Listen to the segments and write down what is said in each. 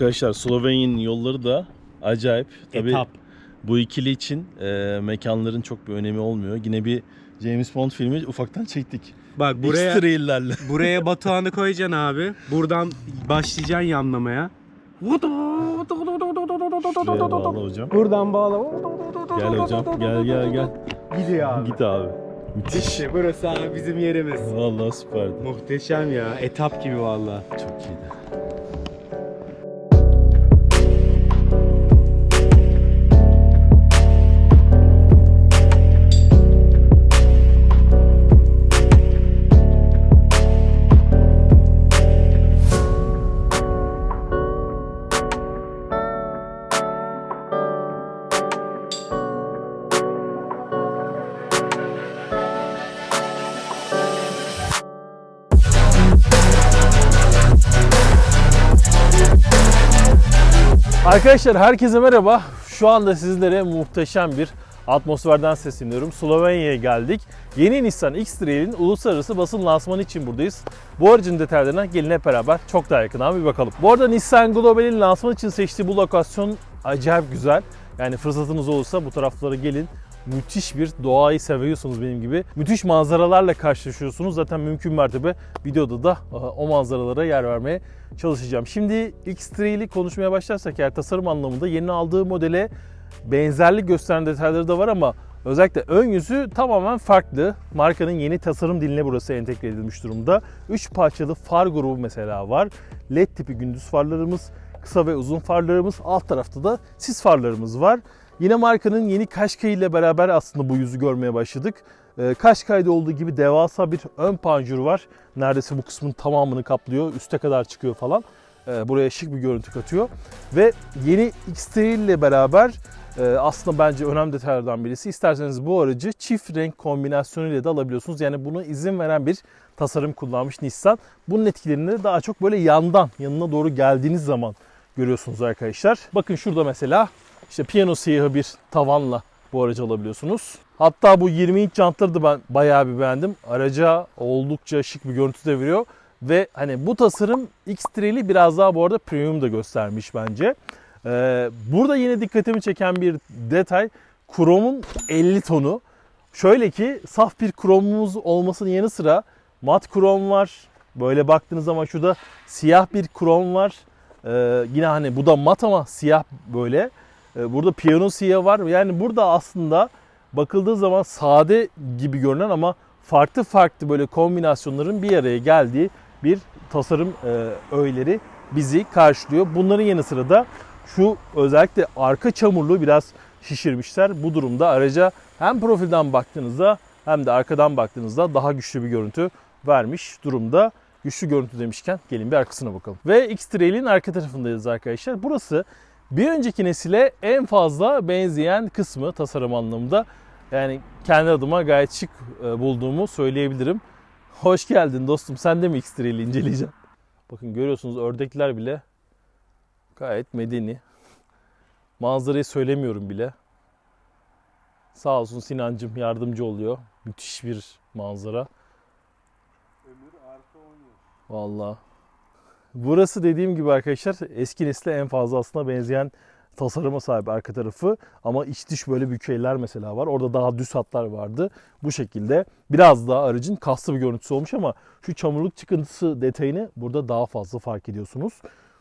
Arkadaşlar Slovenya'nın yolları da acayip. Tabii Etap. bu ikili için e, mekanların çok bir önemi olmuyor. Yine bir James Bond filmi ufaktan çektik. Bak buraya X-Trail'lerle. buraya Batuhan'ı koyacaksın abi. Buradan başlayacaksın yanlamaya. Şuraya bağla hocam. Buradan bağla. Gel hocam. Gel gel gel. Gidiyor abi. Git abi. Müthiş. İşte burası abi bizim yerimiz. Vallahi süperdi. Muhteşem ya. Etap gibi valla. Çok iyiydi. Arkadaşlar herkese merhaba. Şu anda sizlere muhteşem bir atmosferden sesleniyorum. Slovenya'ya geldik. Yeni Nissan X-Trail'in uluslararası basın lansmanı için buradayız. Bu aracın detaylarına gelin hep beraber çok daha yakından bir bakalım. Bu arada Nissan Global'in lansman için seçtiği bu lokasyon acayip güzel. Yani fırsatınız olursa bu taraflara gelin. Müthiş bir doğayı seviyorsunuz benim gibi. Müthiş manzaralarla karşılaşıyorsunuz. Zaten mümkün mertebe videoda da e, o manzaralara yer vermeye çalışacağım. Şimdi X-Trail'i konuşmaya başlarsak eğer tasarım anlamında yeni aldığı modele benzerlik gösteren detayları da var ama özellikle ön yüzü tamamen farklı. Markanın yeni tasarım diline burası entegre edilmiş durumda. 3 parçalı far grubu mesela var. LED tipi gündüz farlarımız, kısa ve uzun farlarımız, alt tarafta da sis farlarımız var. Yine markanın yeni Qashqai ile beraber aslında bu yüzü görmeye başladık. Ee, Qashqai'de olduğu gibi devasa bir ön panjur var. Neredeyse bu kısmın tamamını kaplıyor. Üste kadar çıkıyor falan. Ee, buraya şık bir görüntü katıyor. Ve yeni X-Trail ile beraber e, aslında bence önemli detaylardan birisi. İsterseniz bu aracı çift renk kombinasyonuyla da alabiliyorsunuz. Yani buna izin veren bir tasarım kullanmış Nissan. Bunun etkilerini de daha çok böyle yandan, yanına doğru geldiğiniz zaman görüyorsunuz arkadaşlar. Bakın şurada mesela işte piyano siyahı bir tavanla bu aracı alabiliyorsunuz. Hatta bu 20 inç jantları da ben bayağı bir beğendim. Araca oldukça şık bir görüntü de veriyor. Ve hani bu tasarım X-Trail'i biraz daha bu arada premium da göstermiş bence. Ee, burada yine dikkatimi çeken bir detay kromun 50 tonu. Şöyle ki saf bir kromumuz olmasının yanı sıra mat krom var. Böyle baktığınız zaman şurada siyah bir krom var. Ee, yine hani bu da mat ama siyah böyle. Ee, burada piyano siyah var. Yani burada aslında bakıldığı zaman sade gibi görünen ama farklı farklı böyle kombinasyonların bir araya geldiği bir tasarım e, öğeleri bizi karşılıyor. Bunların yanı sıra da şu özellikle arka çamurluğu biraz şişirmişler. Bu durumda araca hem profilden baktığınızda hem de arkadan baktığınızda daha güçlü bir görüntü vermiş durumda. Güçlü görüntü demişken gelin bir arkasına bakalım. Ve X-Trail'in arka tarafındayız arkadaşlar. Burası bir önceki nesile en fazla benzeyen kısmı tasarım anlamında. Yani kendi adıma gayet şık e, bulduğumu söyleyebilirim. Hoş geldin dostum. Sen de mi X-Trail'i inceleyeceksin? Bakın görüyorsunuz ördekler bile gayet medeni. Manzarayı söylemiyorum bile. Sağ olsun Sinancım yardımcı oluyor. Müthiş bir manzara. Vallahi. Burası dediğim gibi arkadaşlar eski nesle en fazla aslında benzeyen tasarıma sahip arka tarafı ama iç dış böyle bükeyler mesela var. Orada daha düz hatlar vardı. Bu şekilde biraz daha aracın kaslı bir görüntüsü olmuş ama şu çamurluk çıkıntısı detayını burada daha fazla fark ediyorsunuz.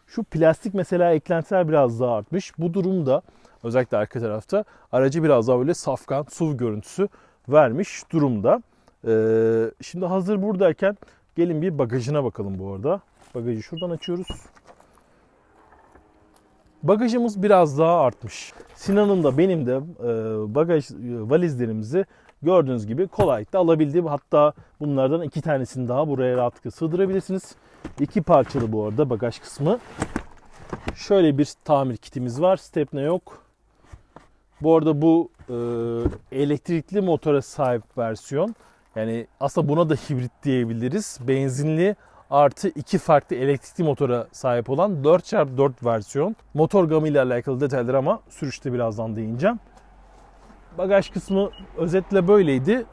Şu plastik mesela eklentiler biraz daha artmış. Bu durumda özellikle arka tarafta aracı biraz daha böyle safkan, SUV görüntüsü vermiş durumda. Ee, şimdi hazır buradayken gelin bir bagajına bakalım bu arada. Bagajı şuradan açıyoruz. Bagajımız biraz daha artmış. Sinan'ın da benim de e, bagaj e, valizlerimizi gördüğünüz gibi kolaylıkla alabildiğim hatta bunlardan iki tanesini daha buraya rahatlıkla sığdırabilirsiniz. İki parçalı bu arada bagaj kısmı. Şöyle bir tamir kitimiz var. Stepne yok. Bu arada bu e, elektrikli motora sahip versiyon. Yani aslında buna da hibrit diyebiliriz. Benzinli artı iki farklı elektrikli motora sahip olan 4x4 versiyon. Motor gamı ile alakalı detaylar ama sürüşte birazdan değineceğim. Bagaj kısmı özetle böyleydi.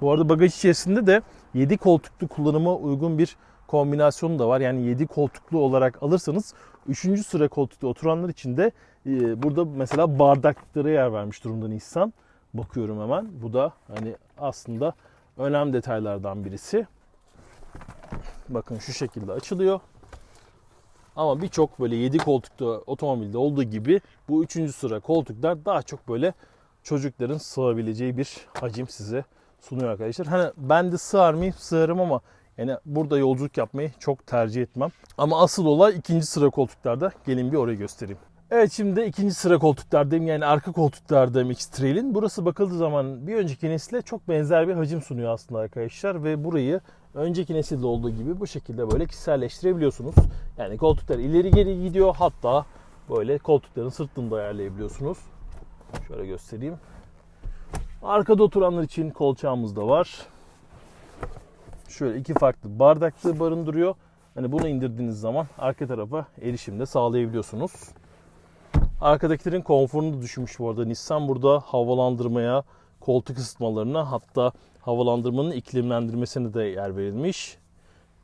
Bu arada bagaj içerisinde de 7 koltuklu kullanıma uygun bir kombinasyonu da var. Yani 7 koltuklu olarak alırsanız 3. sıra koltukta oturanlar için de e, burada mesela bardaklıklara yer vermiş durumda Nissan. Bakıyorum hemen. Bu da hani aslında önemli detaylardan birisi. Bakın şu şekilde açılıyor. Ama birçok böyle 7 koltuklu otomobilde olduğu gibi bu 3. sıra koltuklar daha çok böyle çocukların sığabileceği bir hacim size sunuyor arkadaşlar. Hani ben de sığar mıyım? Sığarım ama yani burada yolculuk yapmayı çok tercih etmem. Ama asıl olay ikinci sıra koltuklarda. Gelin bir orayı göstereyim. Evet şimdi ikinci sıra koltuklardayım yani arka koltuklardayım X-Trail'in. Burası bakıldığı zaman bir önceki nesile çok benzer bir hacim sunuyor aslında arkadaşlar. Ve burayı önceki nesilde olduğu gibi bu şekilde böyle kişiselleştirebiliyorsunuz. Yani koltuklar ileri geri gidiyor hatta böyle koltukların sırtını da ayarlayabiliyorsunuz. Şöyle göstereyim. Arkada oturanlar için kolçağımız da var. Şöyle iki farklı bardaklığı barındırıyor. Hani bunu indirdiğiniz zaman arka tarafa erişim de sağlayabiliyorsunuz. Arkadakilerin konforunu da düşünmüş bu arada. Nissan burada havalandırmaya, koltuk ısıtmalarına hatta havalandırmanın iklimlendirmesine de yer verilmiş.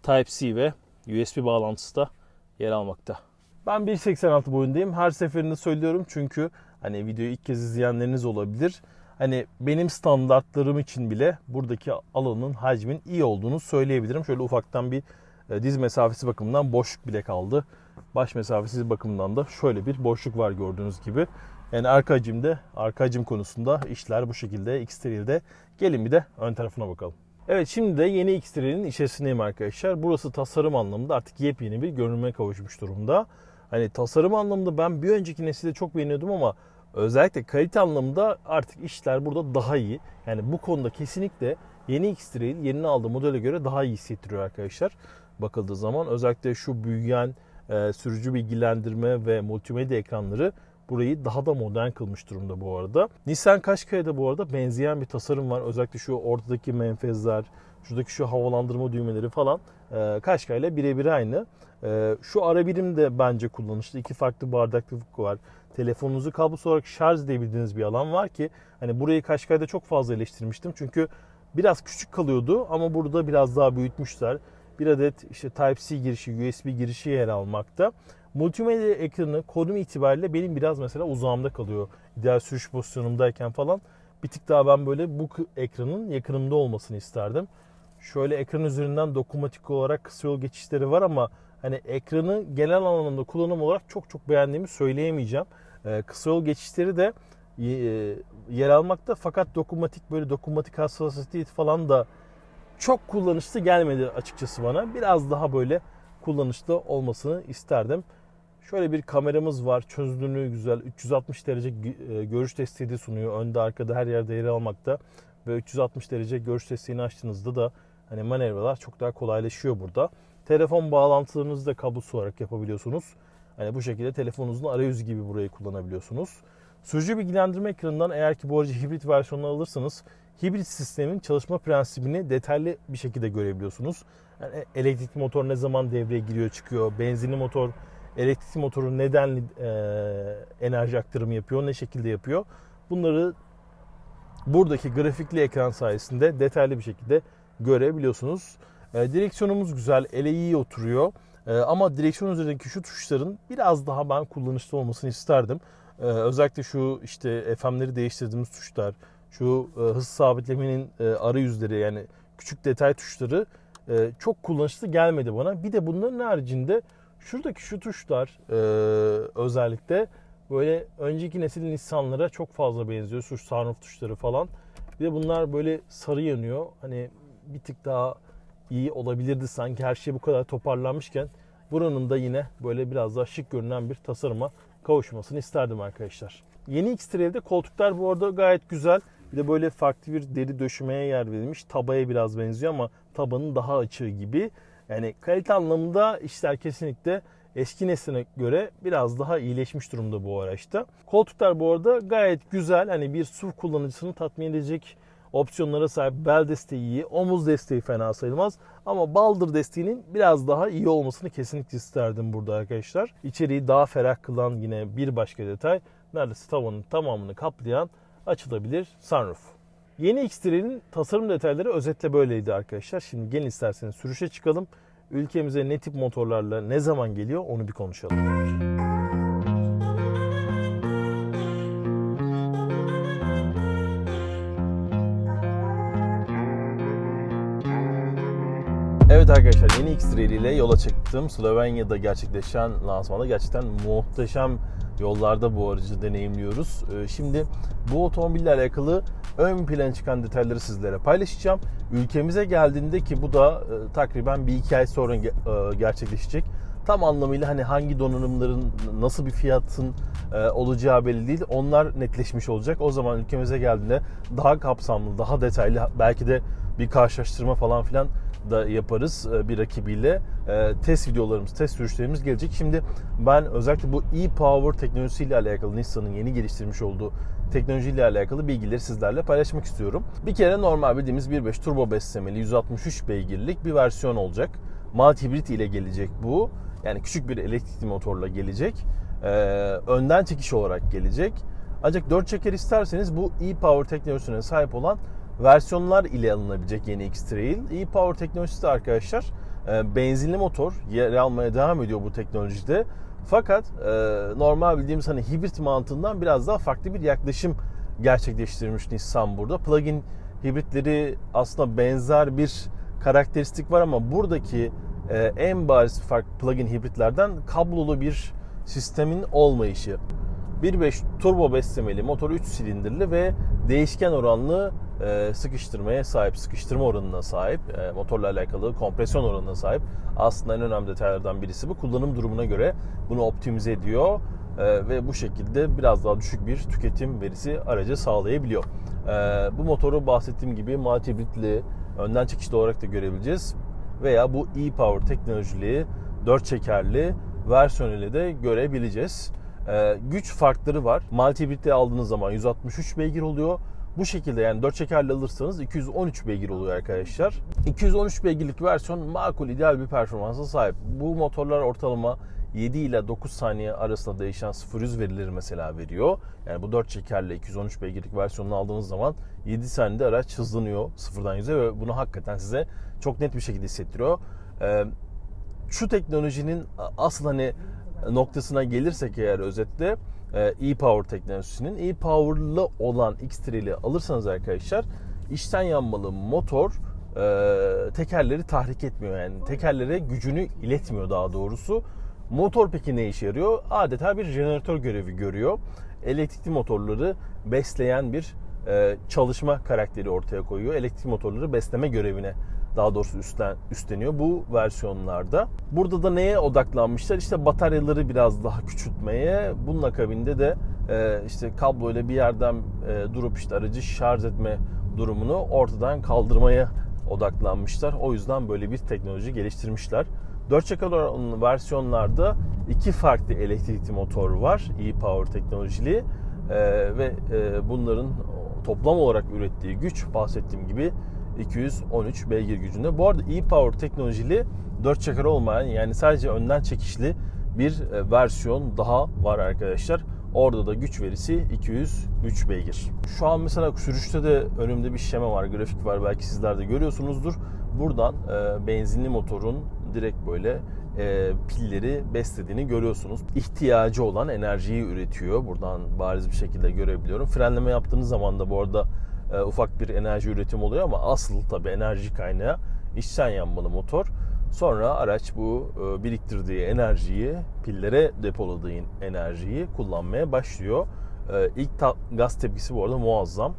Type-C ve USB bağlantısı da yer almakta. Ben 1.86 boyundayım. Her seferinde söylüyorum çünkü hani videoyu ilk kez izleyenleriniz olabilir. Hani benim standartlarım için bile buradaki alanın hacmin iyi olduğunu söyleyebilirim. Şöyle ufaktan bir e, diz mesafesi bakımından boşluk bile kaldı. Baş mesafesi bakımından da şöyle bir boşluk var gördüğünüz gibi. Yani arka hacimde, arka hacim konusunda işler bu şekilde X-Trail'de. Gelin bir de ön tarafına bakalım. Evet şimdi de yeni X-Trail'in içerisindeyim arkadaşlar. Burası tasarım anlamında artık yepyeni bir görünüme kavuşmuş durumda. Hani tasarım anlamında ben bir önceki nesilde çok beğeniyordum ama özellikle kalite anlamında artık işler burada daha iyi. Yani bu konuda kesinlikle yeni X-Trail yeni aldığı modele göre daha iyi hissettiriyor arkadaşlar. Bakıldığı zaman özellikle şu büyüyen e, sürücü bilgilendirme ve multimedya ekranları burayı daha da modern kılmış durumda bu arada. Nissan Qashqai'de bu arada benzeyen bir tasarım var. Özellikle şu ortadaki menfezler, şuradaki şu havalandırma düğmeleri falan e, Qashqai ile birebir aynı. E, şu ara birim de bence kullanışlı. İki farklı bardaklık var. Telefonunuzu kablosuz olarak şarj edebildiğiniz bir alan var ki hani burayı Qashqai'de çok fazla eleştirmiştim. Çünkü biraz küçük kalıyordu ama burada biraz daha büyütmüşler. Bir adet işte Type-C girişi, USB girişi yer almakta. Multimedya ekranı konum itibariyle benim biraz mesela uzağımda kalıyor. İdeal sürüş pozisyonumdayken falan. Bir tık daha ben böyle bu ekranın yakınımda olmasını isterdim. Şöyle ekran üzerinden dokunmatik olarak kısa yol geçişleri var ama hani ekranı genel anlamda kullanım olarak çok çok beğendiğimi söyleyemeyeceğim. Ee, kısa yol geçişleri de e, yer almakta fakat dokunmatik böyle dokunmatik hassasiyeti falan da çok kullanışlı gelmedi açıkçası bana. Biraz daha böyle kullanışlı olmasını isterdim. Şöyle bir kameramız var. Çözünürlüğü güzel. 360 derece e, görüş desteği de sunuyor. Önde arkada her yerde yer almakta. Ve 360 derece görüş desteğini açtığınızda da hani manevralar çok daha kolaylaşıyor burada. Telefon bağlantılarınızı da kablosuz olarak yapabiliyorsunuz. Hani bu şekilde telefonunuzun arayüzü gibi burayı kullanabiliyorsunuz. Sürücü bilgilendirme ekranından eğer ki bu aracı hibrit versiyonunu alırsanız hibrit sistemin çalışma prensibini detaylı bir şekilde görebiliyorsunuz. Yani elektrikli motor ne zaman devreye giriyor çıkıyor, benzinli motor elektrikli motoru neden e, enerji aktarımı yapıyor, ne şekilde yapıyor. Bunları buradaki grafikli ekran sayesinde detaylı bir şekilde görebiliyorsunuz. E, direksiyonumuz güzel, ele iyi oturuyor. E, ama direksiyon üzerindeki şu tuşların biraz daha ben kullanışlı olmasını isterdim. E, özellikle şu işte FM'leri değiştirdiğimiz tuşlar, şu e, hız sabitlemenin e, arayüzleri yani küçük detay tuşları e, çok kullanışlı gelmedi bana. Bir de bunların haricinde şuradaki şu tuşlar e, özellikle böyle önceki nesil Nissan'lara çok fazla benziyor. Şu sunroof tuşları falan. Bir de bunlar böyle sarı yanıyor. Hani bir tık daha iyi olabilirdi sanki her şey bu kadar toparlanmışken buranın da yine böyle biraz daha şık görünen bir tasarıma kavuşmasını isterdim arkadaşlar. Yeni X-Trail'de koltuklar bu arada gayet güzel. Bir de böyle farklı bir deri döşemeye yer verilmiş. Tabaya biraz benziyor ama tabanın daha açığı gibi. Yani kalite anlamında işler kesinlikle eski nesline göre biraz daha iyileşmiş durumda bu araçta. Koltuklar bu arada gayet güzel. Hani bir SUV kullanıcısını tatmin edecek opsiyonlara sahip. Bel desteği iyi, omuz desteği fena sayılmaz. Ama baldır desteğinin biraz daha iyi olmasını kesinlikle isterdim burada arkadaşlar. İçeriği daha ferah kılan yine bir başka detay. Neredeyse tavanın tamamını kaplayan açılabilir sunroof. Yeni X-Trail'in tasarım detayları özetle böyleydi arkadaşlar. Şimdi gelin isterseniz sürüşe çıkalım. ülkemize ne tip motorlarla ne zaman geliyor onu bir konuşalım. X-Trail ile yola çıktım. Slovenya'da gerçekleşen lansmanda gerçekten muhteşem yollarda bu aracı deneyimliyoruz. Ee, Şimdi bu otomobille alakalı ön plana çıkan detayları sizlere paylaşacağım. Ülkemize geldiğinde ki bu da e, takriben bir iki ay sonra e, gerçekleşecek. Tam anlamıyla hani hangi donanımların nasıl bir fiyatın e, olacağı belli değil. Onlar netleşmiş olacak. O zaman ülkemize geldiğinde daha kapsamlı, daha detaylı belki de bir karşılaştırma falan filan da yaparız e, bir rakibiyle. E, Test videolarımız, test sürüşlerimiz gelecek. Şimdi ben özellikle bu e-Power teknolojisiyle alakalı Nissan'ın yeni geliştirmiş olduğu teknolojiyle alakalı bilgileri sizlerle paylaşmak istiyorum. Bir kere normal bildiğimiz 1.5 turbo beslemeli 163 beygirlik bir versiyon olacak. Multi hibrit ile gelecek bu. Yani küçük bir elektrikli motorla gelecek. E, önden çekiş olarak gelecek. Ancak 4 çeker isterseniz bu e-Power teknolojisine sahip olan versiyonlar ile alınabilecek yeni X-Trail. E-Power teknolojisi de arkadaşlar e, benzinli motor yer almaya devam ediyor bu teknolojide. Fakat e, normal bildiğimiz hani hibrit mantığından biraz daha farklı bir yaklaşım gerçekleştirmiş Nissan burada. Plug-in hibritleri aslında benzer bir karakteristik var ama buradaki e, en bariz fark plug-in hibritlerden kablolu bir sistemin olmayışı. 1.5 turbo beslemeli motor 3 silindirli ve değişken oranlı e, sıkıştırmaya sahip, sıkıştırma oranına sahip, e, motorla alakalı kompresyon oranına sahip. Aslında en önemli detaylardan birisi bu. Kullanım durumuna göre bunu optimize ediyor e, ve bu şekilde biraz daha düşük bir tüketim verisi araca sağlayabiliyor. E, bu motoru bahsettiğim gibi multi hibritli, önden çekişli olarak da görebileceğiz veya bu e-Power teknolojili 4 çekerli versiyonuyla de görebileceğiz. Ee, güç farkları var. Multi hibrit'te aldığınız zaman 163 beygir oluyor. Bu şekilde yani 4 çekerli alırsanız 213 beygir oluyor arkadaşlar. 213 beygirlik versiyon makul ideal bir performansa sahip. Bu motorlar ortalama 7 ile 9 saniye arasında değişen 0-100 verileri mesela veriyor. Yani bu 4 çekerli 213 beygirlik versiyonunu aldığınız zaman 7 saniyede araç hızlanıyor sıfırdan 100'e ve bunu hakikaten size çok net bir şekilde hissettiriyor. Ee, şu teknolojinin asıl hani noktasına gelirsek eğer özetle e, e-Power teknolojisinin e-Power'lı olan X-Trail'i alırsanız arkadaşlar içten yanmalı motor e, tekerleri tahrik etmiyor yani tekerlere gücünü iletmiyor daha doğrusu. Motor peki ne işe yarıyor? Adeta bir jeneratör görevi görüyor. Elektrikli motorları besleyen bir e, çalışma karakteri ortaya koyuyor. Elektrikli motorları besleme görevine daha doğrusu üstlen, üstleniyor bu versiyonlarda. Burada da neye odaklanmışlar? İşte bataryaları biraz daha küçültmeye. Bunun akabinde de e, işte kabloyla bir yerden e, durup işte aracı şarj etme durumunu ortadan kaldırmaya odaklanmışlar. O yüzden böyle bir teknoloji geliştirmişler. 4 çakalı versiyonlarda iki farklı elektrikli motor var. e-Power teknolojili e, ve e, bunların toplam olarak ürettiği güç bahsettiğim gibi 213 beygir gücünde. Bu arada e-Power teknolojili 4 çakar olmayan yani sadece önden çekişli bir e, versiyon daha var arkadaşlar. Orada da güç verisi 203 beygir. Şu an mesela sürüşte de önümde bir şema var, grafik var. Belki sizler de görüyorsunuzdur. Buradan e, benzinli motorun direkt böyle e, pilleri beslediğini görüyorsunuz. İhtiyacı olan enerjiyi üretiyor. Buradan bariz bir şekilde görebiliyorum. Frenleme yaptığınız zaman da bu arada e, ufak bir enerji üretim oluyor ama asıl tabii enerji kaynağı içten yanmalı motor. Sonra araç bu e, biriktirdiği enerjiyi, pillere depoladığı enerjiyi kullanmaya başlıyor. E, ilk ta- gaz tepkisi bu arada muazzam.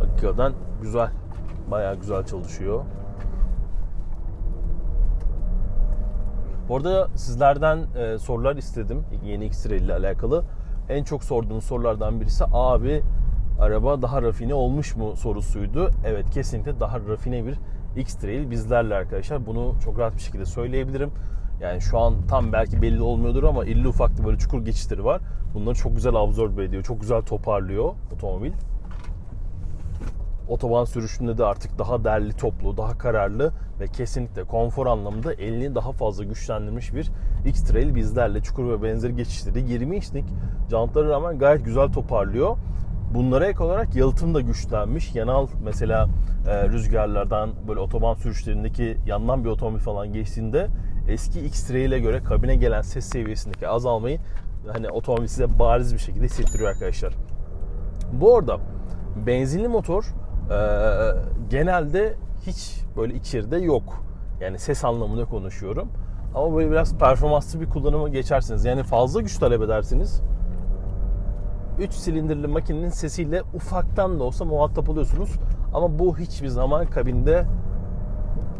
Hakikaten güzel. Bayağı güzel çalışıyor. Bu arada sizlerden e, sorular istedim yeni X-Trail ile alakalı. En çok sorduğunuz sorulardan birisi abi araba daha rafine olmuş mu sorusuydu. Evet kesinlikle daha rafine bir X-Trail bizlerle arkadaşlar. Bunu çok rahat bir şekilde söyleyebilirim. Yani şu an tam belki belli olmuyordur ama illi ufaklı böyle çukur geçişleri var. Bunları çok güzel absorbe ediyor. Çok güzel toparlıyor otomobil. Otoban sürüşünde de artık daha derli toplu, daha kararlı ve kesinlikle konfor anlamında elini daha fazla güçlendirmiş bir X-Trail bizlerle çukur ve benzeri geçişleri 20 inçlik jantlara rağmen gayet güzel toparlıyor. Bunlara ek olarak yalıtım da güçlenmiş. Yanal mesela e, rüzgarlardan böyle otoban sürüşlerindeki yandan bir otomobil falan geçtiğinde eski X-Trail'e göre kabine gelen ses seviyesindeki azalmayı hani otomobil size bariz bir şekilde hissettiriyor arkadaşlar. Bu arada benzinli motor genelde hiç böyle içeride yok. Yani ses anlamında konuşuyorum. Ama böyle biraz performanslı bir kullanıma geçersiniz. Yani fazla güç talep edersiniz. 3 silindirli makinenin sesiyle ufaktan da olsa muhatap oluyorsunuz. Ama bu hiçbir zaman kabinde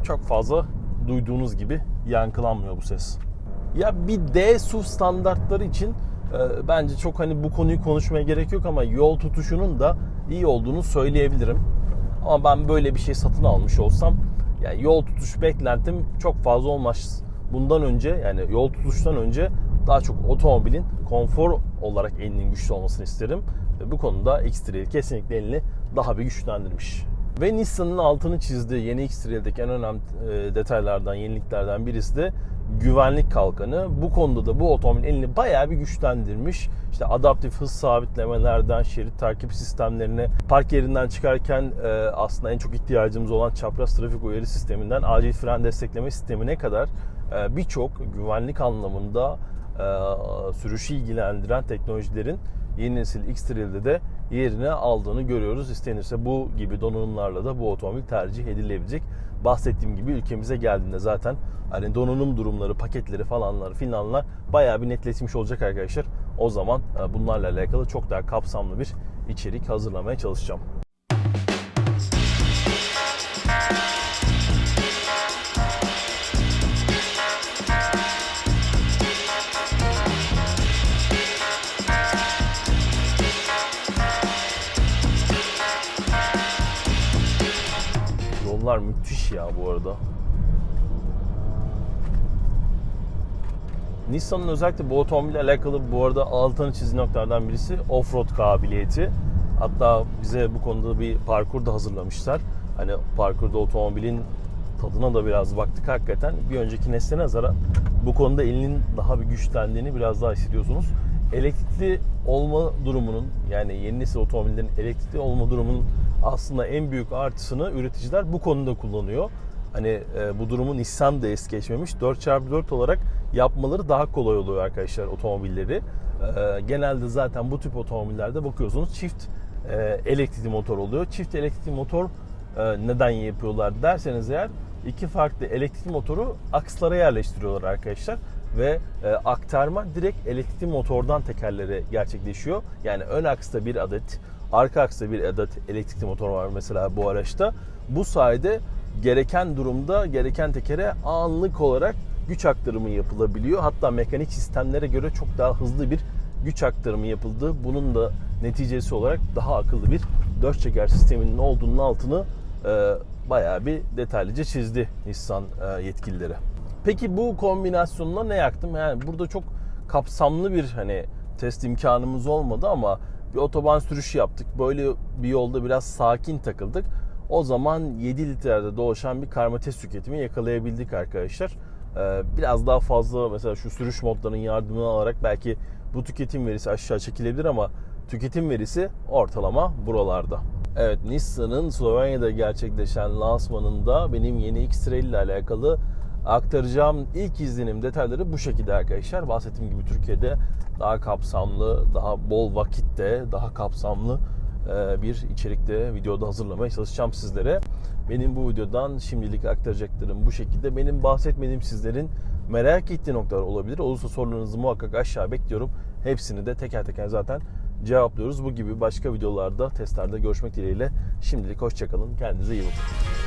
çok fazla duyduğunuz gibi yankılanmıyor bu ses. Ya bir D SUV standartları için e, bence çok hani bu konuyu konuşmaya gerek yok ama yol tutuşunun da iyi olduğunu söyleyebilirim. Ama ben böyle bir şey satın almış olsam yani yol tutuş beklentim çok fazla olmaz. Bundan önce yani yol tutuştan önce daha çok otomobilin konfor olarak elinin güçlü olmasını isterim. Ve bu konuda X-Trail kesinlikle elini daha bir güçlendirmiş. Ve Nissan'ın altını çizdiği yeni X-Trail'deki en önemli e, detaylardan, yeniliklerden birisi de güvenlik kalkanı. Bu konuda da bu otomobil elini bayağı bir güçlendirmiş. İşte adaptif hız sabitlemelerden şerit takip sistemlerine, park yerinden çıkarken e, aslında en çok ihtiyacımız olan çapraz trafik uyarı sisteminden acil fren destekleme sistemine kadar e, birçok güvenlik anlamında e, sürüşü ilgilendiren teknolojilerin yeni nesil X-Trail'de de yerini aldığını görüyoruz. İstenirse bu gibi donanımlarla da bu otomobil tercih edilebilecek. Bahsettiğim gibi ülkemize geldiğinde zaten hani donanım durumları, paketleri falanlar filanlar bayağı bir netleşmiş olacak arkadaşlar. O zaman e, bunlarla alakalı çok daha kapsamlı bir içerik hazırlamaya çalışacağım. Müthiş ya bu arada. Nissan'ın özellikle bu otomobille alakalı bu arada altını çizdiği noktalardan birisi off-road kabiliyeti. Hatta bize bu konuda bir parkur da hazırlamışlar. Hani parkurda otomobilin tadına da biraz baktık hakikaten. Bir önceki nesle nazaran bu konuda elinin daha bir güçlendiğini biraz daha hissediyorsunuz. Elektrikli olma durumunun yani yeni nesil otomobillerin elektrikli olma durumunun aslında en büyük artısını üreticiler bu konuda kullanıyor. Hani e, bu durumu Nissan da es geçmemiş. 4x4 olarak yapmaları daha kolay oluyor arkadaşlar otomobilleri. E, genelde zaten bu tip otomobillerde bakıyorsunuz çift e, elektrikli motor oluyor. Çift elektrikli motor e, neden yapıyorlar derseniz eğer iki farklı elektrikli motoru akslara yerleştiriyorlar arkadaşlar ve e, aktarma direkt elektrikli motordan tekerlere gerçekleşiyor. Yani ön aksta bir adet, arka aksta bir adet elektrikli motor var mesela bu araçta. Bu sayede gereken durumda gereken tekere anlık olarak güç aktarımı yapılabiliyor. Hatta mekanik sistemlere göre çok daha hızlı bir güç aktarımı yapıldı. Bunun da neticesi olarak daha akıllı bir dört çeker sisteminin olduğunun altını e, bayağı bir detaylıca çizdi Nissan e, yetkilileri. Peki bu kombinasyonla ne yaktım? Yani burada çok kapsamlı bir hani test imkanımız olmadı ama bir otoban sürüşü yaptık. Böyle bir yolda biraz sakin takıldık. O zaman 7 litrede dolaşan bir karma test tüketimi yakalayabildik arkadaşlar. Ee, biraz daha fazla mesela şu sürüş modlarının yardımını alarak belki bu tüketim verisi aşağı çekilebilir ama tüketim verisi ortalama buralarda. Evet Nissan'ın Slovenya'da gerçekleşen lansmanında benim yeni X-Trail ile alakalı aktaracağım ilk izlenim detayları bu şekilde arkadaşlar. Bahsettiğim gibi Türkiye'de daha kapsamlı, daha bol vakitte, daha kapsamlı bir içerikte videoda hazırlamaya çalışacağım sizlere. Benim bu videodan şimdilik aktaracaklarım bu şekilde. Benim bahsetmediğim sizlerin merak ettiği noktalar olabilir. Olursa sorularınızı muhakkak aşağı bekliyorum. Hepsini de teker teker zaten cevaplıyoruz. Bu gibi başka videolarda, testlerde görüşmek dileğiyle. Şimdilik hoşçakalın. Kendinize iyi bakın.